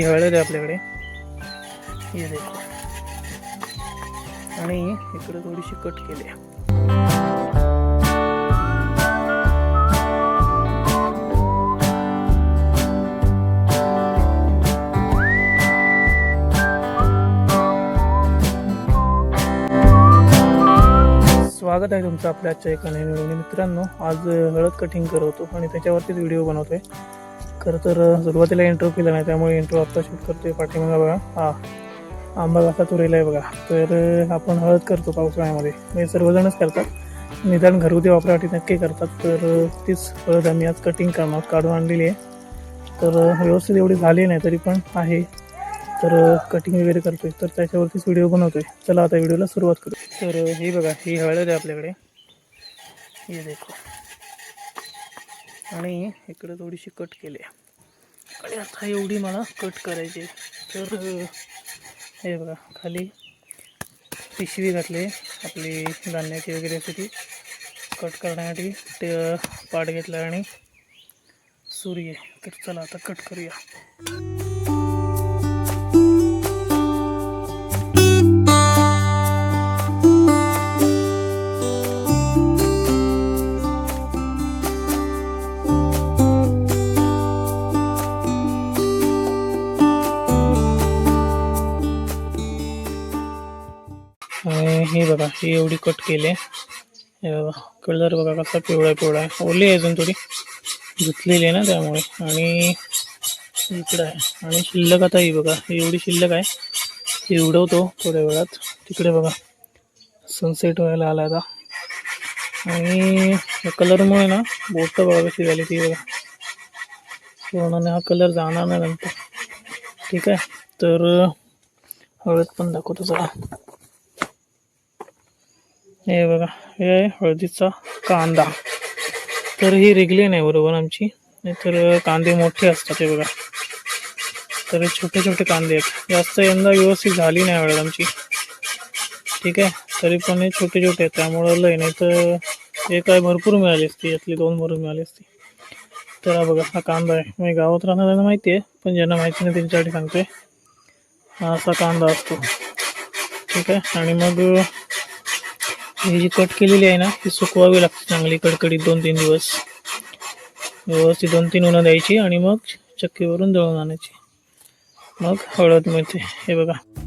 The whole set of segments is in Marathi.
हळद आहे आपल्याकडे. हे देखो. आणि इकडे थोडीशी कट केली आहे. स्वागत आहे तुमचं आपल्या आजच्या एका नवीन मित्रांनो आज हळद कटिंग करवतो आणि त्याच्यावरतीच व्हिडिओ बनवतोय. खरं तर सुरुवातीला इंट्रो केला नाही त्यामुळे इंट्रो आत्ता शूट करतोय पाठीमागा बघा. हा आंबा कसा तुरेला आहे बघा. तर आपण हळद करतो पावसाळ्यामध्ये. हे सर्वजणच करतात. निदान घरगुती वापरासाठी नक्की करतात. तर तीच हळद आम्ही आज कटिंग करणार काढून आणलेली आहे. तर व्यवस्थित एवढी झाली नाही तरी पण आहे. तर कटिंग वगैरे करतोय. तर त्याच्यावरतीच व्हिडिओ बनवतोय. चला आता व्हिडिओला सुरुवात करू. तर हे ही बघा ही हळद आहे आपल्याकडे. हे देखो. आणि इकडे थोडीशी कट केली आणि आता एवढी मला कट करायची आहे. तर हे बघा खाली पिशवी घातली आपली धान्याची वगैरे असते ती कट करण्यासाठी ते पाठ पाट घेतला आणि सूर्य तर चला आता कट करूया. हे बघा ही एवढी कट केली हे बघा कलर बघा कसा पिवळा पिवळा आहे. ओली आहे अजून थोडी. धुतलेली आहे ना त्यामुळे. आणि इकडं आहे. आणि शिल्लक आता ही बघा ही एवढी शिल्लक आहे. ही उडवतो थोड्या वेळात. तिकडे बघा सनसेट व्हायला आला आता. आणि या कलरमुळे ना बोट बघा कशी झाली ती बघा. कोणाने हा कलर जाणार नाही नंतर. ठीक आहे? तर हळद पण दाखवतो चला. हे बघा हे आहे हळदीचा कांदा. तर ही रिगली नाही बरोबर आमची. नाहीतर कांदे मोठे असतात हे बघा. तर छोटे छोटे कांदे आहेत. जास्त यंदा व्यवस्थित झाली नाही हळद आमची. ठीक आहे? तरी पण हे छोटे छोटे आहेत. त्यामुळं लय नाही तर हे काय भरपूर मिळाली असती यातली दोन भरून मिळाली असती. तर हा बघा हा कांदा आहे. मी गावात राहणाऱ्यांना माहिती आहे पण ज्यांना माहिती नाही त्यांच्यासाठी सांगतोय. हा असा कांदा असतो. ठीक आहे? आणि मग ही जी कट केलेली आहे ना ती सुकवावी लागते चांगली कडकडीत दोन तीन दिवस. व्यवस्थित दोन तीन उन्हा द्यायची आणि मग चक्कीवरून दळून आणायची. मग हळद मिळते. हे बघा.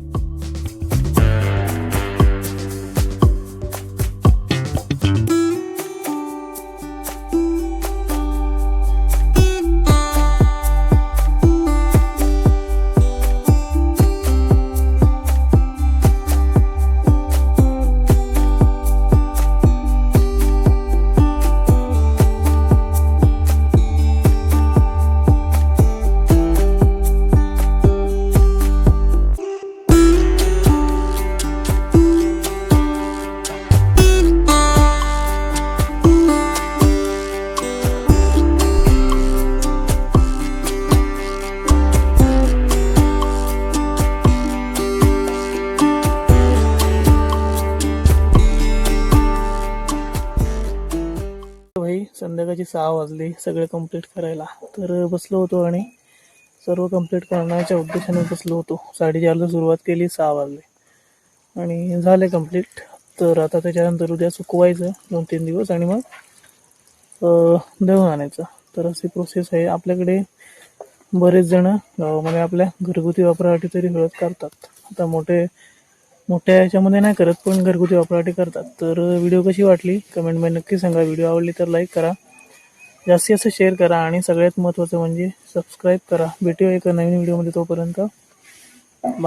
संध्याकाळची सहा वाजली सगळं कंप्लीट करायला. तर बसलो होतो आणि सर्व कंप्लीट करण्याच्या उद्देशाने बसलो होतो. साडेचारला सुरुवात केली सहा वाजले. आणि झाले कंप्लीट तर आता त्याच्यानंतर उद्या सुकवायचं दोन तीन दिवस आणि मग अं, दळून आणायचं. तर अशी प्रोसेस आहे. आपल्याकडे बरेच जण म्हणजे आपल्या घरगुती वापरासाठी तरी हळद करतात. आता मोठे मोठ्या याच्यामध्ये नाही करत पण घरगुती वापरासाठी करतात. तर व्हिडिओ कशी वाटली? कमेंटमध्ये नक्की सांगा. व्हिडिओ आवडली तर लाईक करा. जास्तीत जास्त शेअर करा. आणि सगळ्यात महत्त्वाचं म्हणजे सबस्क्राईब करा. भेटूया एका नवीन व्हिडिओमध्ये तोपर्यंत.